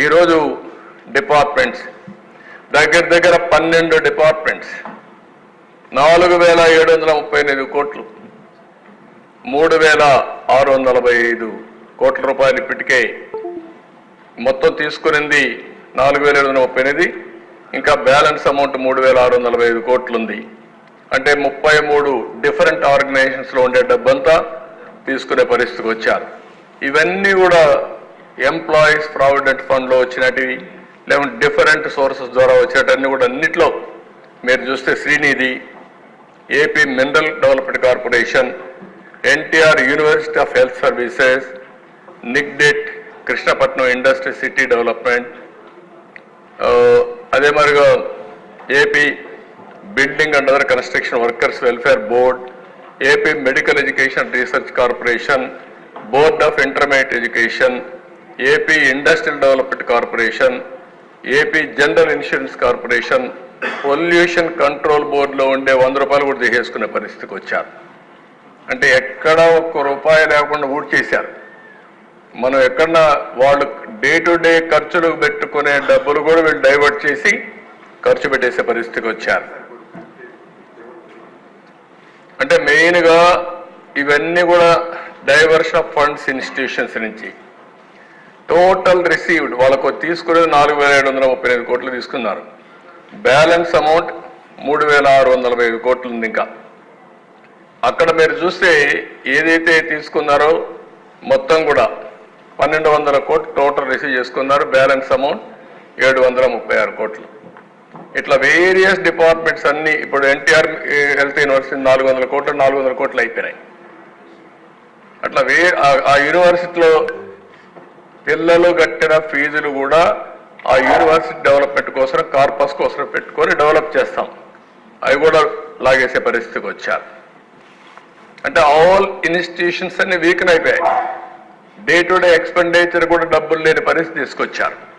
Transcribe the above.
ఈరోజు డిపార్ట్మెంట్స్. దగ్గర దగ్గర పన్నెండు డిపార్ట్మెంట్స్. నాలుగు వేల ఏడు వందల ముప్పై ఎనిమిది కోట్లు. మూడు వేల ఆరు వందల నలభై ఐదు కోట్ల రూపాయలు ఇప్పటికే మొత్తం తీసుకునింది నాలుగు వేల ఏడు వందల ముప్పై ఎనిమిది ఇంకా బ్యాలెన్స్ అమౌంట్ మూడు వేల ఆరు వందల నలభై ఐదు కోట్లు ఉంది అంటే ముప్పై మూడు డిఫరెంట్ ఆర్గనైజేషన్స్లో ఉండే డబ్బంతా తీసుకునే పరిస్థితికి వచ్చారు. ఇవన్నీ కూడా ఎంప్లాయీస్ ప్రావిడెంట్ ఫండ్లో వచ్చినటివి లేకుంటే డిఫరెంట్ సోర్సెస్ ద్వారా వచ్చేటన్ని కూడా అన్నిట్లో మీరు చూస్తే Srinidhi AP mineral development corporation NTR university of health services నిగ్డెట్ Krishnapatnam industry city development అదే మరిగా AP building and other construction workers welfare board AP medical education research corporation board of intermediate education AP industrial development corporation AP general insurance corporation pollution control బోర్డులో ఉండే వంద రూపాయలు కూడా తీసేసుకునే పరిస్థితికి వచ్చారు. అంటే ఎక్కడ ఒక్క రూపాయి లేకుండా ఊడ్ చేశారు. మనం ఎక్కడన్నా వాళ్ళు డే టు డే ఖర్చులు పెట్టుకునే డబ్బులు కూడా వీళ్ళు డైవర్ట్ చేసి ఖర్చు పెట్టేసే పరిస్థితికి వచ్చారు. అంటే మెయిన్గా ఇవన్నీ కూడా డైవర్షన్ ఆఫ్ ఫండ్స్ ఇన్స్టిట్యూషన్స్ నుంచి టోటల్ రిసీవ్డ్ వాళ్ళకు తీసుకునేది నాలుగు వేల ఏడు వందల ముప్పై ఐదు కోట్లు తీసుకున్నారు. బ్యాలెన్స్ అమౌంట్ మూడు వేల ఆరు వందల ఐదు కోట్లు ఉంది ఇంకా. అక్కడ మీరు చూస్తే ఏదైతే తీసుకున్నారో మొత్తం కూడా పన్నెండు వందల కోట్లు టోటల్ రిసీవ్ చేసుకున్నారు. బ్యాలెన్స్ అమౌంట్ ఏడు వందల ముప్పై ఆరు కోట్లు. ఇట్లా వేరియస్ డిపార్ట్మెంట్స్ అన్ని ఇప్పుడు ఎన్టీఆర్ హెల్త్ యూనివర్సిటీ నాలుగు వందల కోట్లు నాలుగు వందల కోట్లు అయిపోయినాయి. అట్లా వే ఆ యూనివర్సిటీలో పిల్లలు కట్టిన ఫీజులు కూడా ఆ యూనివర్సిటీ డెవలప్మెంట్ కోసం కార్పస్ కోసం పెట్టుకొని డెవలప్ చేస్తాం. అవి కూడా లాగేసే పరిస్థితికి వచ్చారు. అంటే ఆల్ ఇన్స్టిట్యూషన్స్ అన్ని వీక్ అయిపోయాయి డే టు డే ఎక్స్పెండిచర్ కూడా డబ్బులు లేని పరిస్థితి తీసుకొచ్చారు.